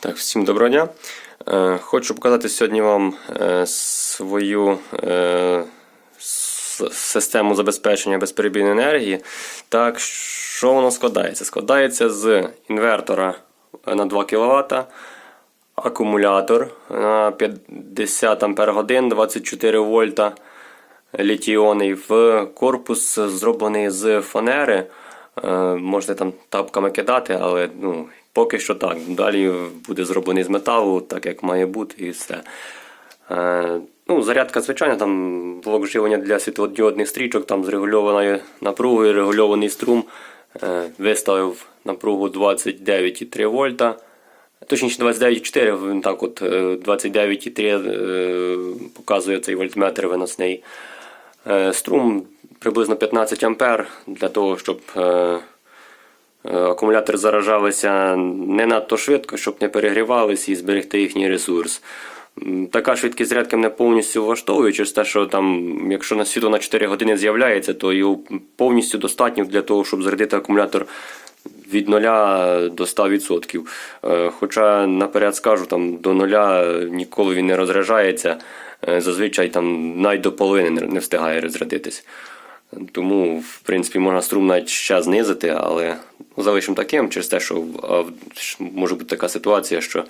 Так, всім доброго дня. Е, Хочу показати сьогодні вам е, свою е, систему забезпечення безперебійної енергії. Так, що воно складається? Складається з інвертора на 2 кВт, акумулятор на 50 Ах, 24 вольта літіони. В корпус зроблений з фанери. Можете там тапками кидати, але ну, поки що так. Далі буде зроблений з металу, так як має бути, і все. Е, Ну, зарядка, звичайно, там блок живлення для світлодіодних стрічок, там з регульованою напругою, регульований струм. Е, Виставив напругу 29,3 вольта. Точніше 29,4, він так от е, 29,3 е, показує цей вольтметр виносний. Е, Струм приблизно 15 ампер для того, щоб е, е, акумулятори заражалися не надто швидко, щоб не перегрівалися і зберегти їхній ресурс. Така швидкість зарядки мене повністю влаштовує через те, що там, якщо на світло на 4 години з'являється, то його повністю достатньо для того, щоб зарядити акумулятор від 0 до 100%. Е, Хоча наперед скажу, там до 0 ніколи він не розряджається. Е, Зазвичай там навіть до половини не встигає розрядитись. Тому, в принципі, можна струм навіть ще знизити, але залишимо таким через те, що може бути така ситуація, що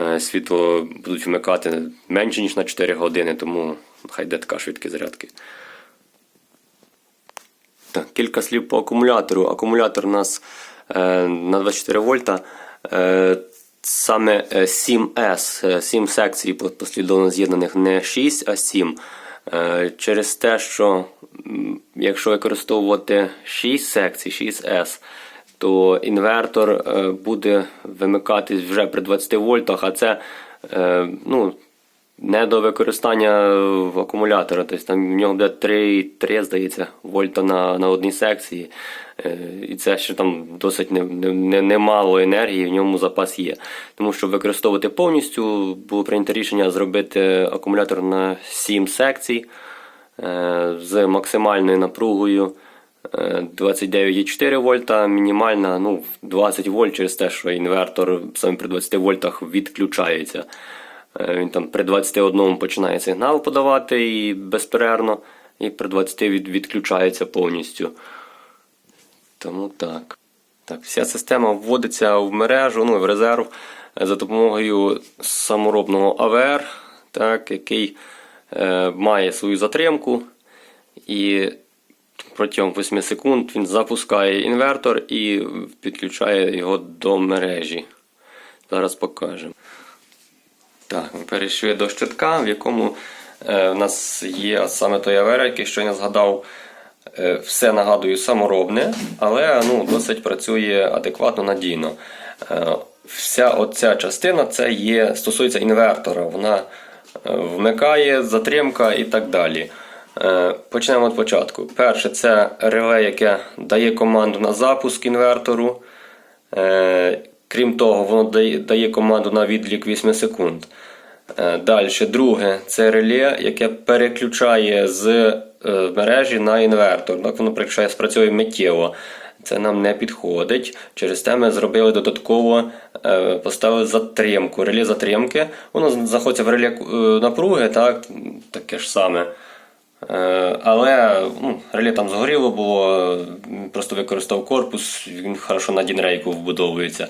е, світло будуть вмикати менше, ніж на 4 години, тому хай йде така швидкість зарядки. Так, кілька слів по акумулятору. Акумулятор у нас е, на 24 вольта. Е, саме е, 7S, е, 7 секцій послідовно з'єднаних, не 6, а 7. Е, через те, що якщо використовувати 6 секцій, 6S, то інвертор е, буде вимикатись вже при 20 вольтах, а це е, ну, не до використання акумулятора. Тобто там в нього буде 3, 3 здається, вольта на, на одній секції. Е, І це ще там досить не, не, не- немало енергії, в ньому запас є. Тому щоб використовувати повністю, було прийнято рішення зробити акумулятор на 7 секцій е, з максимальною напругою. е, 29,4 вольта, мінімальна ну, 20 вольт через те, що інвертор саме при 20 вольтах відключається. Е, Він там при 21 починає сигнал подавати і безперервно, і при 20 від, відключається повністю. Тому так. Так, вся система вводиться в мережу, ну, в резерв за допомогою саморобного АВР, так, який е, має свою затримку. І протягом 8 секунд він запускає інвертор і підключає його до мережі. Зараз покажемо. Так, ми перейшли до щитка, в якому е, в нас є саме той АВР, який щойно згадав. Е, все нагадую саморобне, але ну, досить працює адекватно надійно. Е, вся оця частина це є, стосується інвертора. Вона е, вмикає, затримка і так далі. Е, Почнемо від початку. Перше, це реле, яке дає команду на запуск інвертору. Е, Крім того, воно дає, команду на відлік 8 секунд. Е, Далі, друге, це реле, яке переключає з е, мережі на інвертор. Так воно переключає, спрацьовує миттєво. Це нам не підходить. Через те ми зробили додатково, е, поставили затримку. Реле затримки. Воно знаходиться в реле напруги, так, таке ж саме. Але ну, реле там згоріло було, просто використав корпус, він хорошо на дінрейку вбудовується.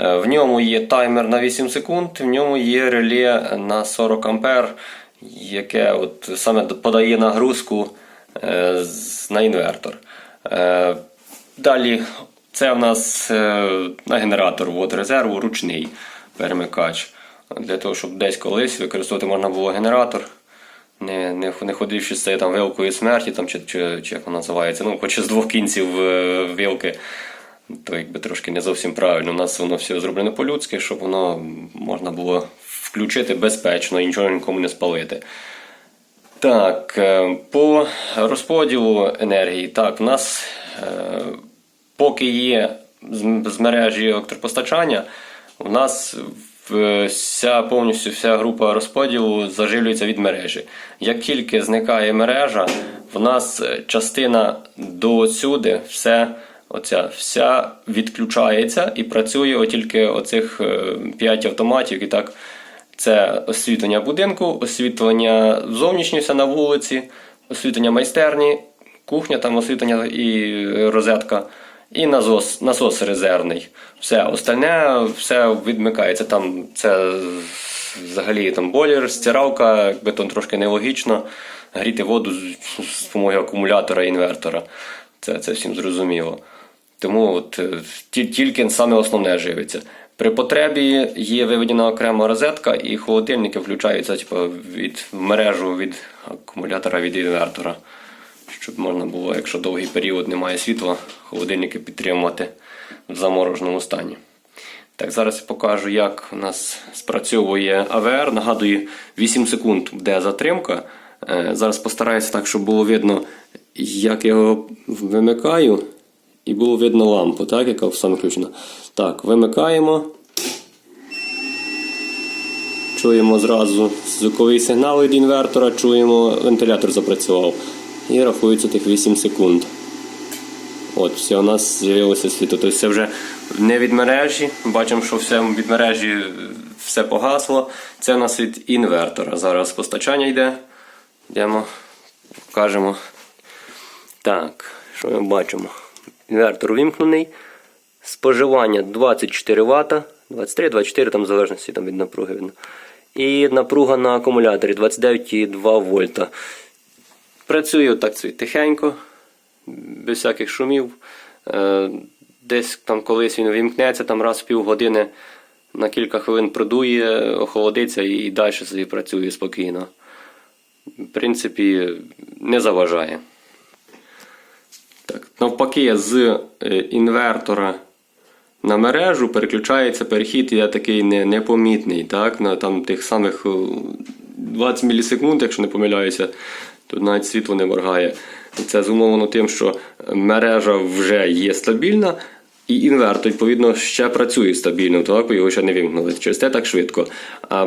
Е, В ньому є таймер на 8 секунд, в ньому є реле на 40 ампер, яке от саме подає нагрузку е, на інвертор. Е, Далі це в нас на генератор от резерву ручний перемикач. Для того, щоб десь колись використовувати можна було генератор не, не, не ходивши з цією вилкою смерті, там, чи, чи, чи як вона називається, ну, хоч з двох кінців вилки, то якби трошки не зовсім правильно. У нас воно все зроблено по-людськи, щоб воно можна було включити безпечно і нічого нікому не спалити. Так, е, по розподілу енергії, так, в нас е, поки є з, мережі електропостачання, у нас вся повністю вся група розподілу заживлюється від мережі. Як тільки зникає мережа, в нас частина до сюди все оця вся відключається і працює тільки оцих 5 автоматів. І так, це освітлення будинку, освітлення зовнішнього на вулиці, освітлення майстерні, кухня, там освітлення і розетка, і насос, насос резервний. Все остальне все відмикається. Там це взагалі там бойлер, стиралка, якби там трошки нелогічно. Гріти воду з, допомогою акумулятора і інвертора. Це, це всім зрозуміло. Тому от, е, тільки саме основне живиться. При потребі є виведена окрема розетка, і холодильники включаються типу, від в мережу від акумулятора від інвертора. Щоб можна було, якщо довгий період немає світла, холодильники підтримувати в замороженому стані. Так, зараз я покажу, як у нас спрацьовує АВР. Нагадую, 8 секунд буде затримка. Е, Зараз постараюся так, щоб було видно, як я його вимикаю, і було видно лампу, так, яка саме включена. Так, вимикаємо. Чуємо зразу звуковий сигнал від інвертора, чуємо, вентилятор запрацював. І рахується тих 8 секунд. От, все, у нас з'явилося світло. Тобто це вже не від мережі. Бачимо, що все від мережі е, все погасло. Це у нас від інвертора. Зараз постачання йде. Йдемо, покажемо. Так, що ми бачимо? Інвертор вимкнений. Споживання 24 Вт, 23-24, там в залежності там від напруги видно. І напруга на акумуляторі 29,2 вольта. Працює собі тихенько, без всяких шумів. Е, Десь там колись він вімкнеться, там раз в півгодини на кілька хвилин продує, охолодиться і далі собі працює спокійно. В принципі, не заважає. Так, навпаки, з е, інвертора на мережу переключається перехід, я такий не, непомітний. Так? На там, тих самих е, 20 мілісекунд, якщо не помиляюся, то навіть світло не моргає. Це зумовлено тим, що мережа вже є стабільна, і інвертор, відповідно, ще працює стабільно, так? бо його ще не вимкнули. Через те так швидко. А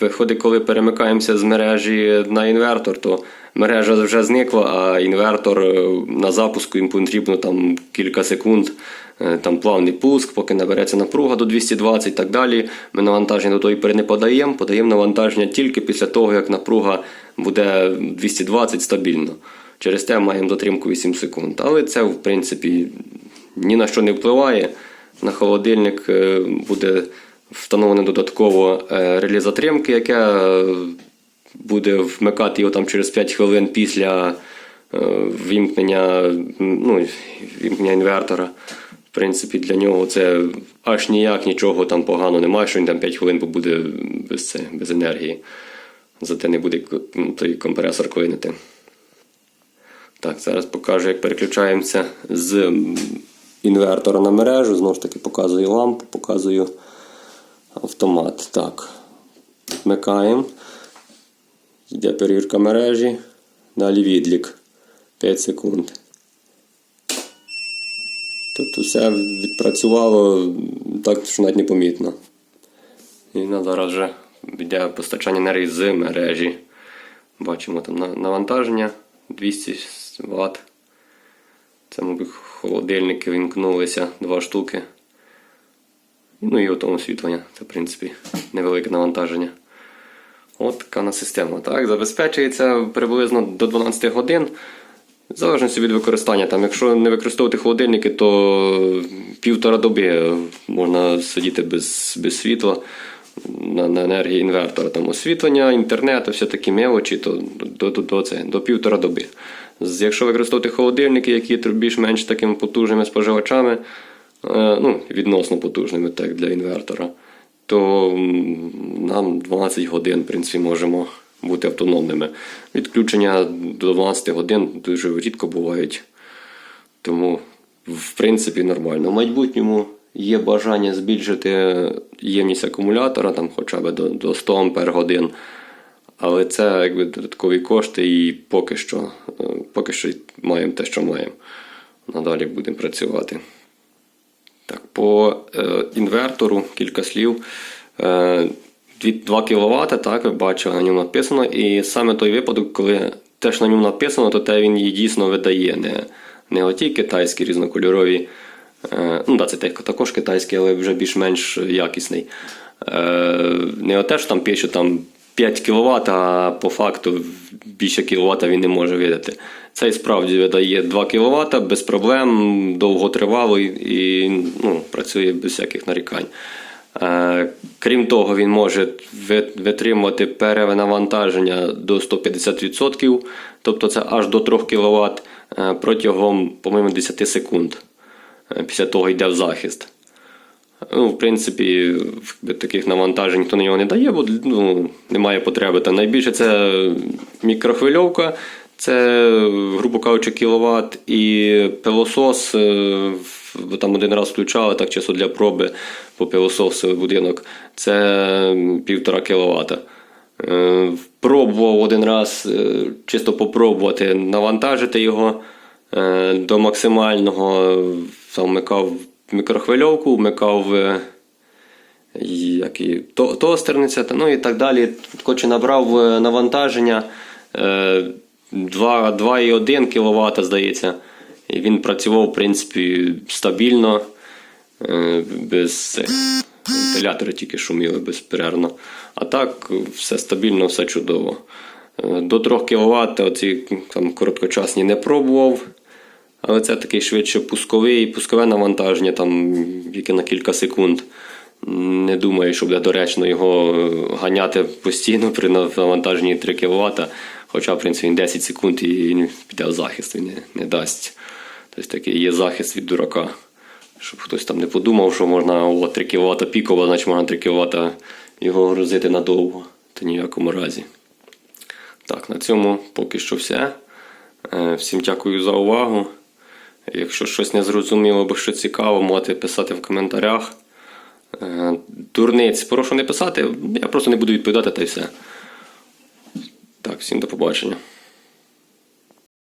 виходить, коли перемикаємося з мережі на інвертор, то мережа вже зникла, а інвертор е, на запуску їм потрібно там кілька секунд. е, Там плавний пуск, поки набереться напруга до 220 і так далі. Ми навантаження до тої пори не подаємо, подаємо навантаження тільки після того, як напруга буде 220 стабільно. Через те маємо затримку 8 секунд. Але це, в принципі, ні на що не впливає. На холодильник е, буде встановлено додатково е, реле затримки, яке буде вмикати його там через 5 хвилин після е, вімкнення, ну, вімкнення інвертора. В принципі, для нього це аж ніяк нічого там поганого немає, що він там 5 хвилин побуде без, це, без енергії. Зате не буде ну, той компресор клинити. Так, зараз покажу, як переключаємося з інвертора на мережу. Знову ж таки, показую лампу, показую автомат. Так. Вмикаємо. Йде перевірка мережі. Далі відлік 5 секунд. Тобто все відпрацювало так, що навіть непомітно. І на зараз вже йде постачання енергії з мережі. Бачимо там навантаження 200 Вт. Це, холодильники вімкнулися два штуки. Ну і отому освітлення. Це, в принципі, невелике навантаження. От така у нас система. Так? Забезпечується приблизно до 12 годин. В залежності від використання. Там, якщо не використовувати холодильники, то півтора доби можна сидіти без, без світла на, на енергії інвертора. Там освітлення, інтернет, все такі мелочі, то до, до, до, це, до півтора доби. Якщо використовувати холодильники, які більш-менш такими потужними споживачами, е, ну, відносно потужними так, для інвертора, то нам 12 годин, в принципі, можемо бути автономними. Відключення до 12 годин дуже рідко бувають. Тому, в принципі, нормально. В майбутньому є бажання збільшити ємність акумулятора там, хоча б до 100 Ампер годин. Але це якби додаткові кошти, і поки що, е, поки що маємо те, що маємо. Надалі будемо працювати. Так, по е, інвертору кілька слів. Е, 2 кВт, так, ви бачили, на ньому написано. І саме той випадок, коли те, що на ньому написано, то те він її дійсно видає. Не, не оті китайські різнокольорові. Е, ну, да, це також китайський, але вже більш-менш якісний. Е, не оте ж там пише там 5 кВт, а по факту більше кВт він не може видати. Цей справді видає 2 кВт без проблем, довготривалий і ну, працює без всяких нарікань. Е, Крім того, він може витримувати перенавантаження до 150%, тобто це аж до 3 кВт протягом, по-моєму, 10 секунд. Е, Після того йде в захист. Ну, в принципі, таких навантажень ніхто на нього не дає, бо ну, немає потреби. Та найбільше це мікрохвильовка, це, грубо кажучи, кіловат, і пилосос. е, Там один раз включали так чисто для проби по пилососу будинок. Це півтора кіловата. Е, Пробував один раз е, чисто попробувати навантажити його до максимального. Там вмикав мікрохвильовку, вмикав е, як і, то- тостерниця, ну і так далі. Хоче набрав е, навантаження е, 2,1 кВт, здається. І він працював, в принципі, стабільно, е, без. Вентилятори тільки шуміли безперервно. А так, все стабільно, все чудово. Е, До 3 кВт оці там, короткочасні не пробував. Але це такий швидше пусковий, пускове навантаження, там, яке на кілька секунд. Не думаю, що буде доречно його е, ганяти постійно при навантаженні 3 кВт. Хоча, в принципі, він 10 секунд і він піде в захист, він не, не дасть. Тобто такий є захист від дурака. Щоб хтось там не подумав, що можна о, 3 кВт пікова, значить можна 3 кВт його грузити надовго. Та ніякому разі. Так, на цьому поки що все. Е, Всім дякую за увагу. Якщо щось не зрозуміло або що цікаво, можете писати в коментарях. Е, Дурниць, прошу не писати, я просто не буду відповідати та й все. Так, всім до побачення.